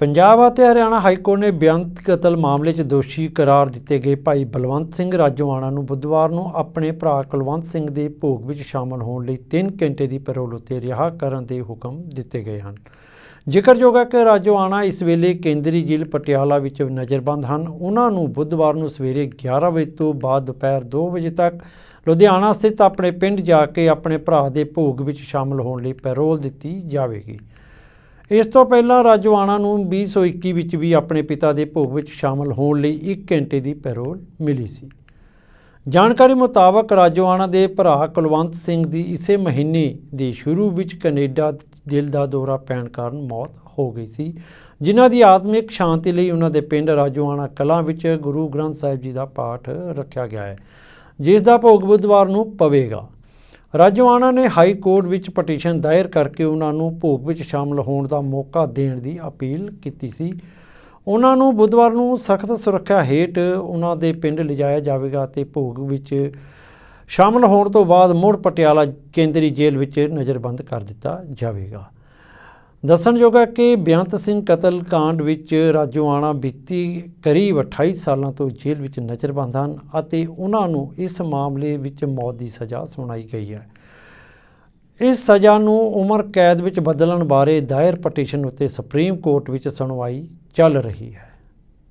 ਪੰਜਾਬ ਅਤੇ Haryana high court ਨੇ ਬੇਅੰਤ ਕਤਲ ਮਾਮਲੇ 'ਚ ਦੋਸ਼ੀ ਕਰਾਰ ਦਿੱਤੇ ਗਏ ਭਾਈ ਬਲਵੰਤ ਸਿੰਘ ਰਾਜੋਆਣਾ ਨੂੰ ਬੁੱਧਵਾਰ ਨੂੰ ਆਪਣੇ ਭਰਾ ਕੁਲਵੰਤ ਸਿੰਘ ਦੇ ਭੋਗ ਵਿੱਚ ਸ਼ਾਮਲ ਹੋਣ ਲਈ 3 ਘੰਟੇ ਦੀ ਪੈਰੋਲ ਉੱਤੇ ਰਿਹਾ ਕਰਨ ਦੇ ਹੁਕਮ ਦਿੱਤੇ ਗਏ ਹਨ। ਜ਼ਿਕਰਯੋਗ ਹੈ ਕਿ ਰਾਜੋਆਣਾ ਇਸ ਵੇਲੇ ਕੇਂਦਰੀ ਜੇਲ੍ਹ ਪਟਿਆਲਾ ਵਿੱਚ ਨਜ਼ਰਬੰਦ ਹਨ। ਉਹਨਾਂ ਨੂੰ ਬੁੱਧਵਾਰ ਨੂੰ ਸਵੇਰੇ 11 ਵਜੇ ਤੋਂ ਬਾਅਦ ਦੁਪਹਿਰ 2 ਵਜੇ ਤੱਕ ਲੁਧਿਆਣਾ ਸਥਿਤ ਆਪਣੇ ਪਿੰਡ ਜਾ ਕੇ ਆਪਣੇ ਭਰਾ ਦੇ ਭੋਗ ਵਿੱਚ ਸ਼ਾਮਲ ਹੋਣ ਲਈ ਪੈਰੋਲ ਦਿੱਤੀ ਜਾਵੇਗੀ। ਇਸ ਤੋਂ ਪਹਿਲਾਂ ਰਾਜੋਆਣਾ ਨੂੰ 2021 ਵਿੱਚ ਵੀ ਆਪਣੇ ਪਿਤਾ ਦੇ ਭੋਗ ਵਿੱਚ ਸ਼ਾਮਲ ਹੋਣ ਲਈ 1 ਘੰਟੇ ਦੀ ਪੈਰੋਲ ਮਿਲੀ ਸੀ। ਜਾਣਕਾਰੀ ਮੁਤਾਬਕ ਰਾਜੋਆਣਾ ਦੇ ਭਰਾ ਕੁਲਵੰਤ ਸਿੰਘ ਦੀ ਇਸੇ ਮਹੀਨੇ ਦੇ ਸ਼ੁਰੂ ਵਿੱਚ ਕੈਨੇਡਾ ਦਿਲ ਦਾ ਦੌਰਾ ਪੈਣ ਕਾਰਨ ਮੌਤ ਹੋ ਗਈ ਸੀ, ਜਿਨ੍ਹਾਂ ਦੀ ਆਤਮਿਕ ਸ਼ਾਂਤੀ ਲਈ ਉਹਨਾਂ ਦੇ ਪਿੰਡ ਰਾਜੋਆਣਾ ਕਲਾਂ ਵਿੱਚ ਗੁਰੂ ਗ੍ਰੰਥ ਸਾਹਿਬ ਜੀ ਦਾ ਪਾਠ ਰੱਖਿਆ ਗਿਆ ਹੈ, ਜਿਸ ਦਾ ਭੋਗ ਬੁੱਧਵਾਰ ਨੂੰ ਪਵੇਗਾ। ਰਾਜੋਆਣਾ ਨੇ ਹਾਈ ਕੋਰਟ ਵਿੱਚ ਪਟੀਸ਼ਨ ਦਾਇਰ ਕਰਕੇ ਉਹਨਾਂ ਨੂੰ ਭੋਗ ਵਿੱਚ ਸ਼ਾਮਲ ਹੋਣ ਦਾ ਮੌਕਾ ਦੇਣ ਦੀ ਅਪੀਲ ਕੀਤੀ ਸੀ। ਉਹਨਾਂ ਨੂੰ ਬੁੱਧਵਾਰ ਨੂੰ ਸਖਤ ਸੁਰੱਖਿਆ ਹੇਠ ਉਹਨਾਂ ਦੇ ਪਿੰਡ ਲਿਜਾਇਆ ਜਾਵੇਗਾ ਤੇ ਭੋਗ ਵਿੱਚ ਸ਼ਾਮਲ ਹੋਣ ਤੋਂ ਬਾਅਦ ਮੁੜ ਪਟਿਆਲਾ ਕੇਂਦਰੀ ਜੇਲ੍ਹ ਵਿੱਚ ਨਜ਼ਰਬੰਦ ਕਰ ਦਿੱਤਾ ਜਾਵੇਗਾ। ਦੱਸਣਯੋਗ ਹੈ ਕਿ ਬੇਅੰਤ ਸਿੰਘ ਕਤਲ ਕਾਂਡ ਵਿੱਚ ਰਾਜੋਆਣਾ ਬੀਤੀ ਕਰੀਬ 28 ਸਾਲਾਂ ਤੋਂ ਜੇਲ੍ਹ ਵਿੱਚ ਨਜ਼ਰਬੰਦ ਹਨ ਅਤੇ ਉਹਨਾਂ ਨੂੰ ਇਸ ਮਾਮਲੇ ਵਿੱਚ ਮੌਤ ਦੀ ਸਜ਼ਾ ਸੁਣਾਈ ਗਈ ਹੈ। ਇਸ ਸਜ਼ਾ ਨੂੰ ਉਮਰ ਕੈਦ ਵਿੱਚ ਬਦਲਣ ਬਾਰੇ ਦਾਇਰ ਪਟੀਸ਼ਨ ਉੱਤੇ ਸੁਪਰੀਮ ਕੋਰਟ ਵਿੱਚ ਸੁਣਵਾਈ ਚੱਲ ਰਹੀ ਹੈ।